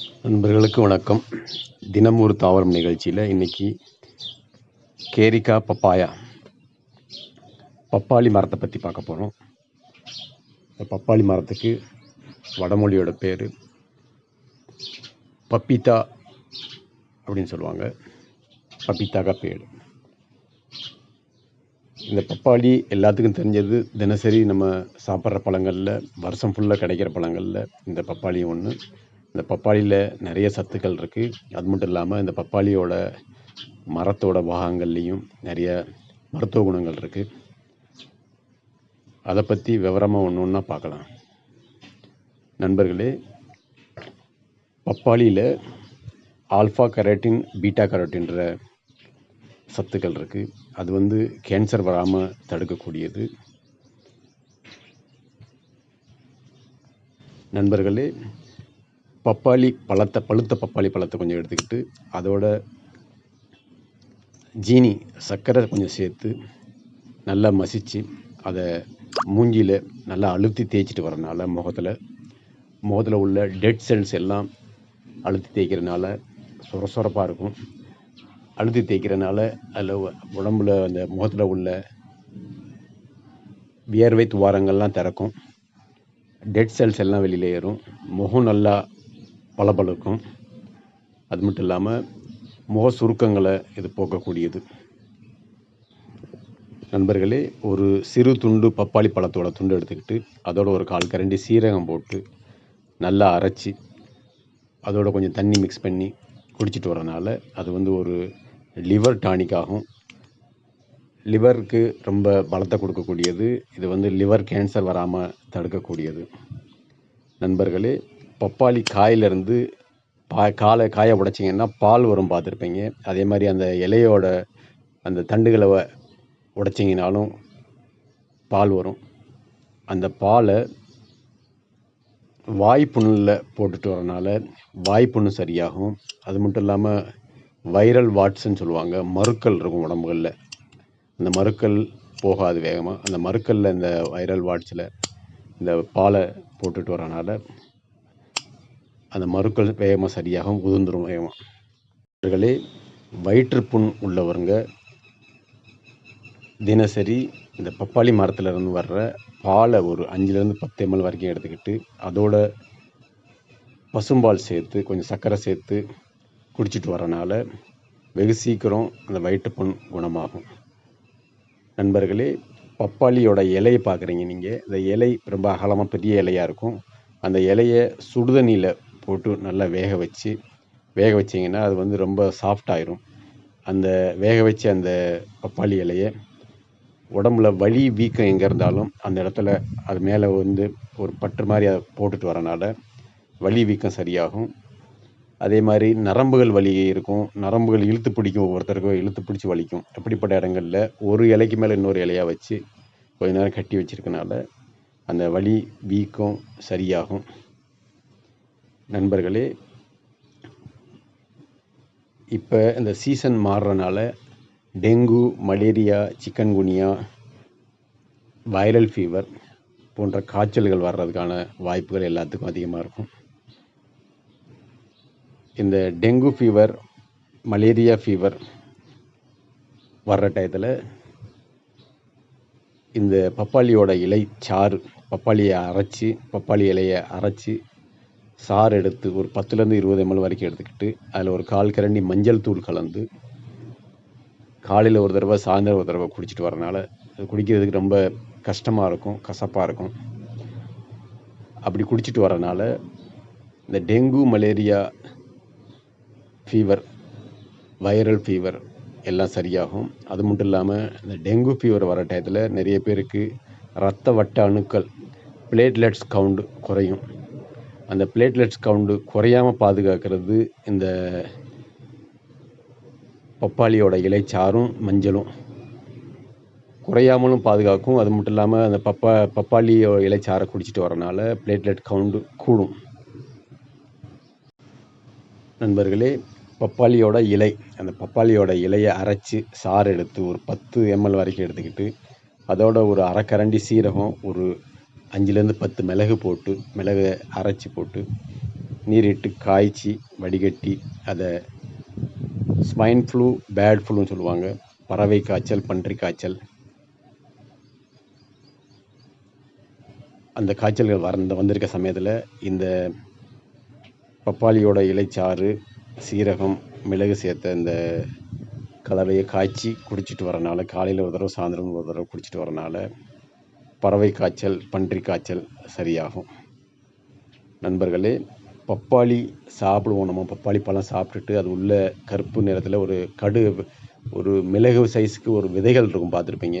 நண்பர்களுக்கு வணக்கம். தினம் ஒரு தாவரம் நிகழ்ச்சியில் இன்றைக்கி கேரிக்கா பப்பாயா. பப்பாளி மரத்தை பற்றி பார்க்க போகிறோம் இந்த பப்பாளி மரத்துக்கு வடமொழியோட பேர் பப்பித்தா அப்படின்னு சொல்லுவாங்க. பப்பித்தாக்கா பேர். இந்த பப்பாளி எல்லாத்துக்கும் தெரிஞ்சது தினசரி நம்ம சாப்பிட்ற பழங்களில் வருஷம் ஃபுல்லாக கிடைக்கிற பழங்களில் இந்த பப்பாளி ஒன்று இந்த பப்பாளியில் நிறைய சத்துக்கள் இருக்குது அது மட்டும் இல்லாமல் இந்த பப்பாளியோட மரத்தோட பாகங்கள்லேயும் நிறைய மருத்துவ குணங்கள் இருக்குது அதை பற்றி விவரமாக ஒன்று ஒன்றா பார்க்கலாம். நண்பர்களே பப்பாளியில் ஆல்ஃபா கரோட்டின் பீட்டா கரோட்டின்ற சத்துக்கள் இருக்குது அது வந்து கேன்சர் வராமல் தடுக்கக்கூடியது. நண்பர்களே பப்பாளி பழத்தை பழுத்த பப்பாளி பழத்தை கொஞ்சம் எடுத்துக்கிட்டு அதோட ஜீனி சர்க்கரை கொஞ்சம் சேர்த்து நல்லா மசித்து அதை மூஞ்சியில் நல்லா அழுத்தி தேய்ச்சிட்டு வரனால முகத்தில் முகத்தில் உள்ள டெட் செல்ஸ் எல்லாம் அழுத்தி தேய்க்கிறனால சொர சொரப்பாக இருக்கும். அழுத்தி தேய்க்கிறனால அதில் உடம்புல அந்த முகத்தில் உள்ள வியர்வை துவாரங்கள்லாம் திறக்கும். டெட் செல்ஸ் எல்லாம் வெளியில் ஏறும். முகம் நல்லா பளபளக்கும். அது மட்டும் இல்லாமல் முக சுருக்கங்களை இது போக்கக்கூடியது. நண்பர்களே ஒரு சிறு துண்டு பப்பாளி பழத்தோட துண்டு எடுத்துக்கிட்டு அதோட ஒரு கால் கரண்டி சீரகம் போட்டு நல்லா அரைச்சி அதோட கொஞ்சம் தண்ணி மிக்ஸ் பண்ணி குடிச்சிட்டு வரனால அது வந்து ஒரு லிவர் டானிக்காகும் லிவருக்கு ரொம்ப பலத்தை கொடுக்கக்கூடியது. இது வந்து லிவர் கேன்சர் வராமல் தடுக்கக்கூடியது. நண்பர்களே பப்பாளி காயிலிருந்து பா காலை காய உடைச்சிங்கன்னா பால் வரும் பார்த்துருப்பீங்க. அதே மாதிரி அந்த இலையோட அந்த தண்டுகளை உடைச்சிங்கனாலும் பால் வரும். அந்த பாலை வாய்ப்புண்ணில் போட்டுட்டு வரனால வாய்ப்புண்ணு சரியாகும். அது மட்டும் இல்லாமல் வைரல் வாட்ஸ்ன்னு சொல்லுவாங்க. மறுக்கல் இருக்கும் உடம்புகளில். அந்த மறுக்கல் போகாது வேகமாக அந்த மறுக்கல்ல இந்த வைரல் வாட்ஸில் இந்த பாலை போட்டுட்டு வரனால அந்த மருக்கள் வேகமாக சரியாகவும் உதிர்ந்துடும் வேகமாக அவர்களே வயிற்றுப்புண் உள்ளவருங்க. தினசரி இந்த பப்பாளி மரத்துலேருந்து வர்ற பாலை ஒரு அஞ்சுலேருந்து பத்து எம்எல் வரைக்கும் எடுத்துக்கிட்டு அதோட பசும்பால் சேர்த்து கொஞ்சம் சர்க்கரை சேர்த்து குடிச்சிட்டு வரனால வெகு சீக்கிரம் அந்த வயிற்றுப்புண் குணமாகும். நண்பர்களே பப்பாளியோட இலையை பார்க்குறீங்க நீங்கள் இந்த இலை ரொம்ப அகலமாக பெரிய இலையாக இருக்கும். அந்த இலையை சுடுதண்ணியில் போட்டு நல்லா வேக வச்சு வேக வச்சிங்கன்னா அது வந்து ரொம்ப சாஃப்ட் ஆயிரும். அந்த வேக வச்ச அந்த பப்பாளி இலையை உடம்புல வலி வீக்கம் எங்கே இருந்தாலும் அந்த இடத்துல அது மேலே வந்து ஒரு பற்று மாதிரி அதை போட்டுட்டு வரனால வலி வீக்கம் சரியாகும். அதே மாதிரி நரம்புகள் வலி இருக்கும். நரம்புகள் இழுத்து பிடிக்கும். ஒவ்வொருத்தருக்கும் இழுத்து பிடிச்சி வலிக்கும். அப்படிப்பட்ட இடங்கள்ல ஒரு இலைக்கு மேலே இன்னொரு இலையாக வச்சு கொஞ்ச நேரம் கட்டி வச்சிருக்கனால அந்த வலி வீக்கம் சரியாகும். நண்பர்களே இப்போ இந்த season மாறுறனால dengue malaria chikungunya viral fever போன்ற காய்ச்சல்கள் வர்றதுக்கான வாய்ப்புகள் எல்லாத்துக்கும் அதிகமாக இருக்கும். இந்த டெங்கு ஃபீவர் மலேரியா ஃபீவர் வர்ற டயத்தில் இந்த பப்பாளியோட இலை சாறு பப்பாளியை அரைச்சி பப்பாளி இலையை அரைச்சி சாறு எடுத்து ஒரு பத்துலேருந்து இருபது எம்எல் வரைக்கும் எடுத்துக்கிட்டு அதில் ஒரு கால் கரண்டி மஞ்சள் தூள் கலந்து காலையில் ஒரு தடவை சாயந்தரம் ஒரு தடவை குடிச்சிட்டு வரனால அது குடிக்கிறதுக்கு ரொம்ப கஷ்டமாக இருக்கும் கசப்பாக இருக்கும். அப்படி குடிச்சிட்டு வரனால இந்த dengue malaria fever viral fever எல்லாம் சரியாகும். அது மட்டும் இல்லாமல் இந்த டெங்கு ஃபீவர் வர டயத்தில் நிறைய பேருக்கு ரத்த வட்ட அணுக்கள் பிளேட்லெட்ஸ் கவுண்டு குறையும். அந்த பிளேட்லெட்ஸ் கவுண்டு குறையாமல் பாதுகாக்கிறது இந்த பப்பாளியோட இலைச்சாறும் மஞ்சளும். குறையாமலும் பாதுகாக்கும். அது மட்டும் இல்லாமல் அந்த பப்பா பப்பாளியோ இலைச்சாறை குடிச்சிட்டு வரனால பிளேட்லெட் கவுண்டு கூடும். நண்பர்களே பப்பாளியோட இலை அந்த பப்பாளியோட இலையை அரைச்சி சாறு எடுத்து ஒரு பத்து எம்எல் வரைக்கும் எடுத்துக்கிட்டு அதோட ஒரு அரை கரண்டி சீரகம் ஒரு அஞ்சுலேருந்து பத்து மிளகு போட்டு மிளகை அரைச்சி போட்டு நீரிட்டு காய்ச்சி வடிகட்டி அதை ஸ்வைன் ஃப்ளூ பேட் ஃப்ளூன்னு சொல்லுவாங்க. பறவை காய்ச்சல் பன்றி காய்ச்சல். அந்த காய்ச்சல்கள் வந்த இந்த வந்திருக்க சமயத்தில் இந்த பப்பாளியோட இலைச்சாறு சீரகம் மிளகு சேர்த்த இந்த கலவையை காய்ச்சி குடிச்சிட்டு வரனால காலையில் ஒரு தடவை சாயந்தரம் ஒரு தடவை குடிச்சிட்டு வரனால பறவை காய்ச்சல் பன்றி காய்ச்சல் சரியாகும். நண்பர்களே பப்பாளி சாப்பிடுவோம். நம்ம பப்பாளி பழம் சாப்பிட்டுட்டு அது உள்ள கருப்பு நிறத்தில் ஒரு கடு ஒரு மிளகு சைஸுக்கு ஒரு விதைகள் இருக்கும் பார்த்துருப்பீங்க.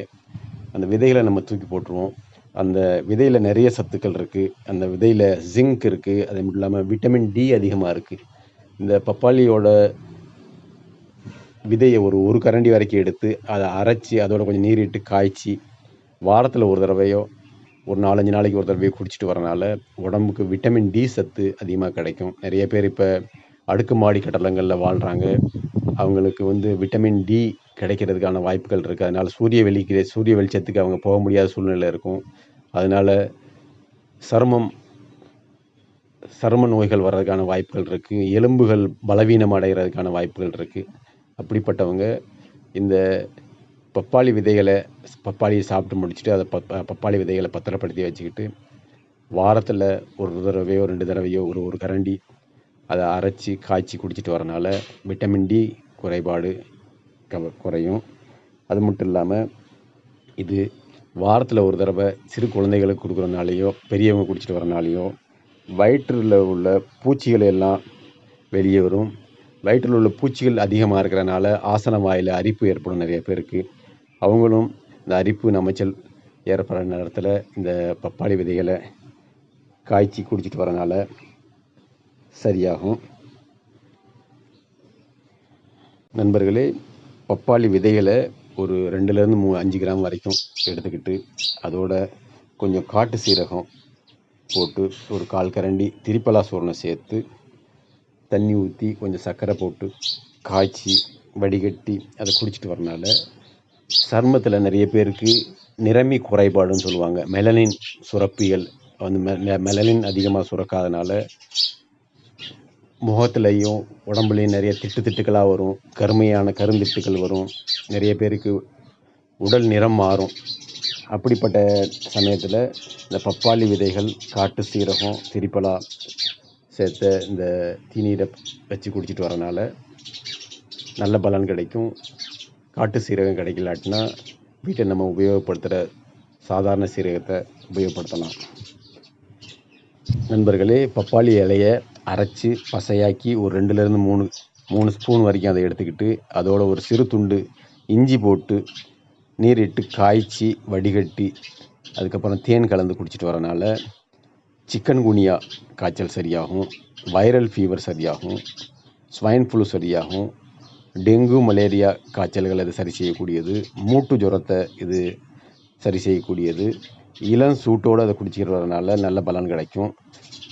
அந்த விதைகளை நம்ம தூக்கி போட்டுருவோம். அந்த விதையில் நிறைய சத்துக்கள் இருக்குது அந்த விதையில் ஜிங்க் இருக்குது அது மட்டும் இல்லாமல் விட்டமின் டி அதிகமாக இருக்குது இந்த பப்பாளியோட விதையை ஒரு ஒரு கரண்டி வரைக்கும் எடுத்து அதை அரைச்சி அதோட கொஞ்சம் நீரிட்டு காய்ச்சி வாரத்தில் ஒரு தடவையோ ஒரு நாலஞ்சு நாளைக்கு ஒரு தடவையோ குடிச்சிட்டு வரனால உடம்புக்கு விட்டமின் டி சத்து அதிகமாக கிடைக்கும். நிறைய பேர் இப்போ அடுக்குமாடி கட்டடங்களில் வாழ்கிறாங்க அவங்களுக்கு வந்து விட்டமின் டி கிடைக்கிறதுக்கான வாய்ப்புகள் இருக்குது அதனால் சூரிய வெளிக்கு சூரிய வெளிச்சத்துக்கு அவங்க போக முடியாத சூழ்நிலை இருக்கும். அதனால் சருமம் சரும நோய்கள் வர்றதுக்கான வாய்ப்புகள் இருக்குது எலும்புகள் பலவீனம் அடைகிறதுக்கான வாய்ப்புகள் இருக்குது அப்படிப்பட்டவங்க இந்த பப்பாளி விதைகளை பப்பாளியை சாப்பிட்டு முடிச்சுட்டு அதை பப்பாளி விதைகளை பத்திரப்படுத்தி வச்சுக்கிட்டு வாரத்தில் ஒரு தடவையோ ரெண்டு தடவையோ ஒரு ஒரு கரண்டி அதை அரைச்சி காய்ச்சி குடிச்சிட்டு வரனால விட்டமின் டி குறைபாடு க குறையும். அது மட்டும் இல்லாமல் இது வாரத்தில் ஒரு தடவை சிறு குழந்தைகளுக்கு கொடுக்குறனாலையோ பெரியவங்க குடிச்சிட்டு வரனாலையோ வயிற்றில் உள்ள பூச்சிகளை எல்லாம் வெளியே வரும். வயிற்றில் உள்ள பூச்சிகள் அதிகமாக இருக்கிறனால ஆசன வாயில் அரிப்பு ஏற்படும் நிறைய பேருக்கு. அவங்களும் இந்த அரிப்பு நமைச்சல் ஏற்படுற நேரத்தில் இந்த பப்பாளி விதைகளை காய்ச்சி குடிச்சிட்டு வரனால சரியாகும். நண்பர்களே பப்பாளி விதைகளை ஒரு ரெண்டுலேருந்து மூ அஞ்சு கிராம் வரைக்கும் எடுத்துக்கிட்டு அதோட கொஞ்சம் காட்டு சீரகம் போட்டு ஒரு கால் கரண்டி திரிப்பலா சூரணம் சேர்த்து தண்ணி ஊற்றி கொஞ்சம் சர்க்கரை போட்டு காய்ச்சி வடிகட்டி அதை குடிச்சிட்டு வரனால சர்மத்தில் நிறைய பேருக்கு நிறமி குறைபாடுன்னு சொல்லுவாங்க. மெலனின் சுரப்பிகள் வந்து மெ மெலனின் அதிகமாக சுரக்காதனால முகத்துலையும் உடம்புலையும் நிறைய திட்டு திட்டுக்களாக வரும். கருமையான கருந்திட்டுகள் வரும். நிறைய பேருக்கு உடல் நிறம் மாறும். அப்படிப்பட்ட சமயத்தில் இந்த பப்பாளி விதைகள் காட்டு சீரகம் திரிப்பலா சேர்த்த இந்த தீநீரை வச்சு குடிச்சிட்டு வரனால நல்ல பலன் கிடைக்கும். காட்டு சீரகம் கிடைக்கலாட்டினா வீட்டை நம்ம உபயோகப்படுத்துகிற சாதாரண சீரகத்தை உபயோகப்படுத்தலாம். நண்பர்களே பப்பாளி இலையை அரைச்சி பசையாக்கி ஒரு ரெண்டுலேருந்து மூணு மூணு ஸ்பூன் வரைக்கும் அதை எடுத்துக்கிட்டு அதோட ஒரு சிறு துண்டு இஞ்சி போட்டு நீர் இட்டு காய்ச்சி வடிகட்டி அதுக்கப்புறம் தேன் கலந்து குடிச்சிட்டு வரனால சிக்கன் குனியா காய்ச்சல் சரியாகும் வைரல் ஃபீவர் சரியாகும் ஸ்வைன் ஃப்ளூ சரியாகும் டெங்கு மலேரியா காய்ச்சல்கள் அது சரி செய்யக்கூடியது மூட்டு ஜுரத்தை இது சரி செய்யக்கூடியது இளம் சூட்டோடு அதை குடிச்சிக்கிறதுனால நல்ல பலன் கிடைக்கும்.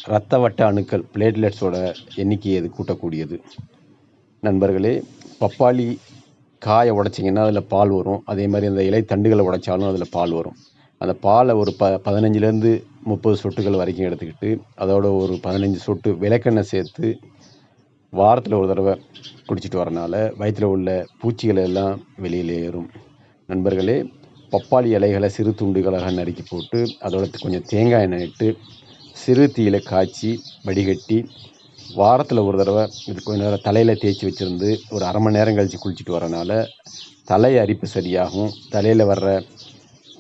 இரத்த வட்ட அணுக்கள் பிளேட்லெட்ஸோட எண்ணிக்கையை அது கூட்டக்கூடியது. நண்பர்களே பப்பாளி காயை உடைச்சிங்கன்னா அதில் பால் வரும். அதே மாதிரி அந்த இலை தண்டுகளை உடைச்சாலும் அதில் பால் வரும். அந்த பாலை ஒரு ப பதினஞ்சுலேருந்து முப்பது சொட்டுகள் வரைக்கும் எடுத்துக்கிட்டு அதோட ஒரு பதினஞ்சு சொட்டு விளக்கெண்ணெய் சேர்த்து வாரத்தில் ஒரு தடவை குடிச்சிட்டு வரனால வயிற்றில் உள்ள பூச்சிகள் எல்லாம் வெளியில் ஏறும். நண்பர்களே பப்பாளி இலைகளை சிறு துண்டுகளாக நறுக்கி போட்டு அதோட கொஞ்சம் தேங்காய் எண்ணெய் இட்டு சிறு தீயில காய்ச்சி வடிகட்டி வாரத்தில் ஒரு தடவை இது கொஞ்ச நேரம் தலையில் தேய்ச்சி வச்சுருந்து ஒரு அரை மணி நேரம் கழித்து குளிச்சுட்டு வரனால தலை அரிப்பு சரியாகும். தலையில் வர்ற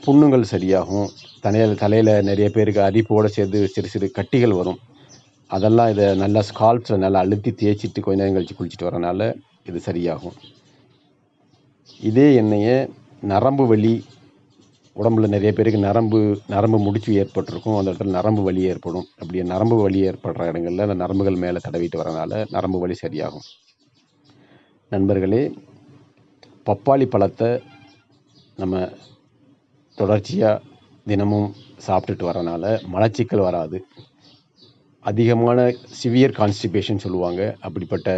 புண்ணுங்கள் சரியாகும். தலையில் தலையில் நிறைய பேருக்கு அரிப்போடு சேர்த்து சிறு சிறு கட்டிகள் வரும். அதெல்லாம் இதை நல்லா ஸ்கால்ப்ஸில் நல்லா அழுத்தி தேய்ச்சிட்டு கொஞ்ச நேரம் கழித்து குளிச்சுட்டு வரனால இது சரியாகும். இதே எண்ணெயை நரம்பு வலி உடம்புல நிறைய பேருக்கு நரம்பு நரம்பு முடிச்சு ஏற்பட்டிருக்கும். அந்த இடத்துல நரம்பு வலி ஏற்படும். அப்படி நரம்பு வலி ஏற்படுற இடங்களில் அந்த நரம்புகள் மேலே தடவிட்டு வரனால நரம்பு வலி சரியாகும். நண்பர்களே பப்பாளி பழத்தை நம்ம தொடர்ச்சியாக தினமும் சாப்பிட்டுட்டு வரனால மலச்சிக்கல் வராது. அதிகமான சிவியர் கான்ஸ்டிபேஷன் சொல்லுவாங்க. அப்படிப்பட்ட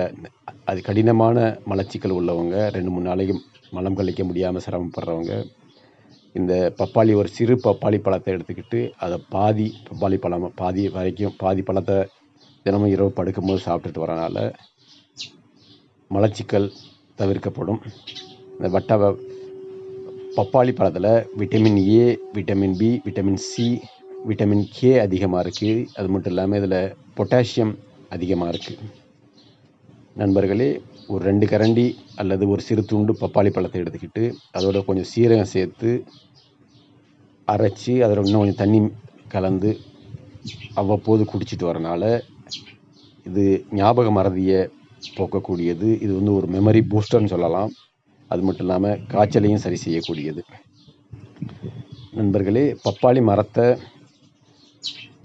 அது கடினமான மலச்சிக்கல் உள்ளவங்க ரெண்டு மூணு நாளைக்கு மலம் கழிக்க முடியாமல் சிரமப்படுறவங்க இந்த பப்பாளி ஒரு சிறு பப்பாளி பழத்தை எடுத்துக்கிட்டு அதை பாதி பப்பாளி பழம் பாதி வரைக்கும் பாதி பழத்தை தினமும் இரவு படுக்கும்போது சாப்பிட்டுட்டு வரனால மலச்சிக்கல் தவிர்க்கப்படும். இந்த வட்ட பப்பாளி பழத்தில் vitamin A vitamin B vitamin C vitamin K அதிகமாக இருக்குது அது மட்டும் இல்லாமல் இதில் பொட்டாசியம் அதிகமாக இருக்குது நண்பர்களே ஒரு ரெண்டு கரண்டி அல்லது ஒரு சிறு துண்டு பப்பாளி பழத்தை எடுத்துக்கிட்டு அதோட கொஞ்சம் சீரகம் சேர்த்து அரைச்சி அதில் இன்னும் கொஞ்சம் தண்ணி கலந்து அவ்வப்போது குடிச்சிட்டு வரனால இது ஞாபக மறதியை போக்கக்கூடியது. இது வந்து ஒரு மெமரி பூஸ்டர்னு சொல்லலாம். அது மட்டும் இல்லாமல் காய்ச்சலையும் சரி செய்யக்கூடியது. நண்பர்களே பப்பாளி மரத்தை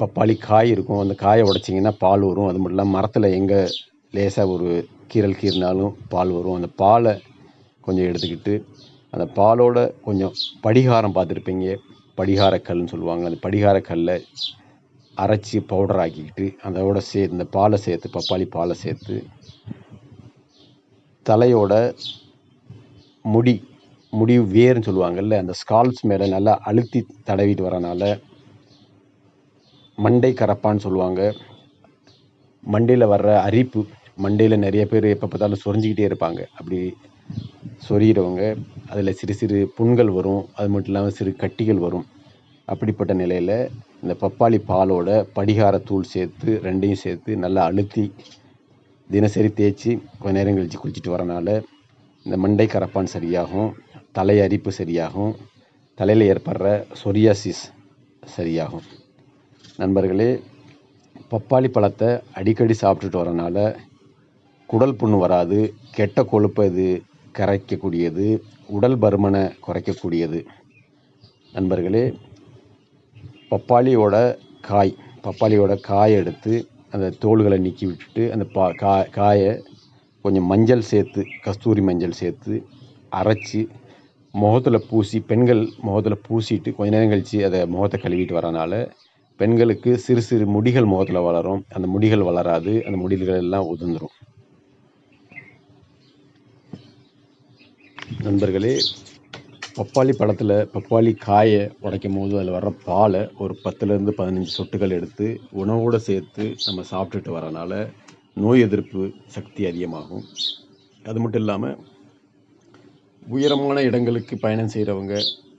பப்பாளி காய் இருக்கும். அந்த காயை உடைச்சிங்கன்னா பால் வரும். அது மட்டும் இல்லாமல் மரத்தில் எங்கே லேசாக ஒரு கீறல் கீறினாலும் பால் வரும். அந்த பாலை கொஞ்சம் எடுத்துக்கிட்டு அந்த பாலோட கொஞ்சம் படிகாரம் பார்த்துருப்பீங்க. படிகாரக்கல்னு சொல்லுவாங்க. அந்த படிகாரக்கல்லை அரைச்சி பவுடர் ஆக்கிக்கிட்டு அதோட சேர்த்து இந்த பாலை சேர்த்து பப்பாளி பாலை சேர்த்து தலையோட முடி முடி வேர்னு சொல்லுவாங்கல்ல அந்த ஸ்கால்ப்ஸ் மேலே நல்லா அழுத்தி தடவிட்டு வரனால மண்டை கரப்பான்னு சொல்லுவாங்க. மண்டையில் வர்ற அரிப்பு மண்டையில் நிறைய பேர் எப்போ பார்த்தாலும் சொரிஞ்சிக்கிட்டே இருப்பாங்க. அப்படி சொரிகிறவங்க அதில் சிறு சிறு புண்கள் வரும். அது மட்டும் இல்லாமல் சிறு கட்டிகள் வரும். அப்படிப்பட்ட நிலையில் இந்த பப்பாளி பாலோட படிகாரத்தூள் சேர்த்து ரெண்டையும் சேர்த்து நல்லா அழுத்தி தினசரி தேய்ச்சி கொஞ்ச நேரம் கழித்து குளிச்சுட்டு வரனால இந்த மண்டை கரப்பான் சரியாகும் தலை அரிப்பு சரியாகும் தலையில் ஏற்படுற சொரியாசிஸ் சரியாகும். நண்பர்களே பப்பாளி பழத்தை அடிக்கடி சாப்பிட்டுட்டு வரனால குடல் புண்ணு வராது கெட்ட கொழுப்பை இது கரைக்கக்கூடியது உடல் பருமனை குறைக்கக்கூடியது. நண்பர்களே பப்பாளியோட காய் பப்பாளியோட காயை எடுத்து அந்த தோல்களை நீக்கி விட்டுட்டு அந்த பா கா காயை கொஞ்சம் மஞ்சள் சேர்த்து கஸ்தூரி மஞ்சள் சேர்த்து அரைச்சி முகத்தில் பூசி பெண்கள் முகத்தில் பூசிட்டு கொஞ்ச நேரம் கழித்து அதை முகத்தை கழுவிட்டு வரனால பெண்களுக்கு சிறு சிறு முடிகள் முகத்தில் வளரும். அந்த முடிகள் வளராது. அந்த முடிகள் எல்லாம் உதிர்ந்துடும் நண்பர்களே பப்பாளி பழத்தில் பப்பாளி காயை உடைக்கும் போது அதில் வர்ற பாலை ஒரு பத்துலேருந்து பதினஞ்சு சொட்டுகள் எடுத்து உணவோடு சேர்த்து நம்ம சாப்பிட்டுட்டு வரனால நோய் எதிர்ப்பு சக்தி அதிகமாகும். அது மட்டும் இல்லாமல் உயரமான இடங்களுக்கு பயணம் செய்கிறவங்க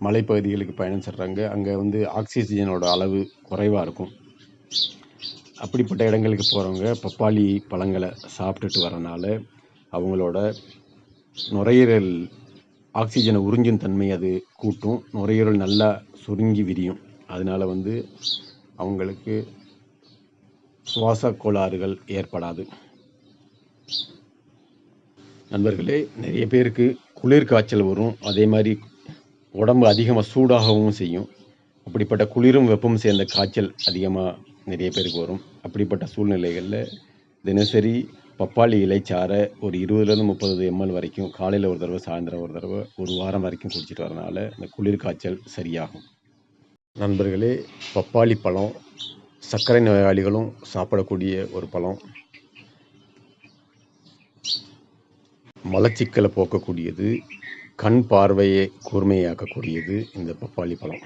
மலைப்பகுதிகளுக்கு பயணம் செய்கிறாங்க அங்கே வந்து ஆக்சிஜனோட அளவு குறைவாக இருக்கும். அப்படிப்பட்ட இடங்களுக்கு போகிறவங்க பப்பாளி பழங்களை சாப்பிட்டுட்டு வரனால அவங்களோட நுரையீரல் ஆக்சிஜனை உறிஞ்சும் தன்மை அது கூட்டும். நுரையீரல் நல்லா சுருங்கி விரியும். அதனால வந்து அவங்களுக்கு சுவாச கோளாறுகள் ஏற்படாது. நண்பர்களே நிறைய பேருக்கு குளிர் காய்ச்சல் வரும். அதே மாதிரி உடம்பு அதிகமாக சூடாகவும் செய்யும். அப்படிப்பட்ட குளிரும் வெப்பமும் சேர்ந்த காய்ச்சல் அதிகமாக நிறைய பேருக்கு வரும். அப்படிப்பட்ட சூழ்நிலைகளில் தினசரி பப்பாளி இலைச்சாரை ஒரு இருபதுலேருந்து முப்பது எம்எல் வரைக்கும் காலையில் ஒரு தடவை சாயந்தரம் ஒரு தடவை ஒரு வாரம் வரைக்கும் குடிச்சிட்டு வரனால இந்த குளிர் காய்ச்சல் சரியாகும். நண்பர்களே பப்பாளி பழம் சர்க்கரை நோயாளிகளும் சாப்பிடக்கூடிய ஒரு பழம். மலச்சிக்கலை போக்கக்கூடியது கண் பார்வையை கூர்மையாக்கக்கூடியது இந்த பப்பாளி பழம்.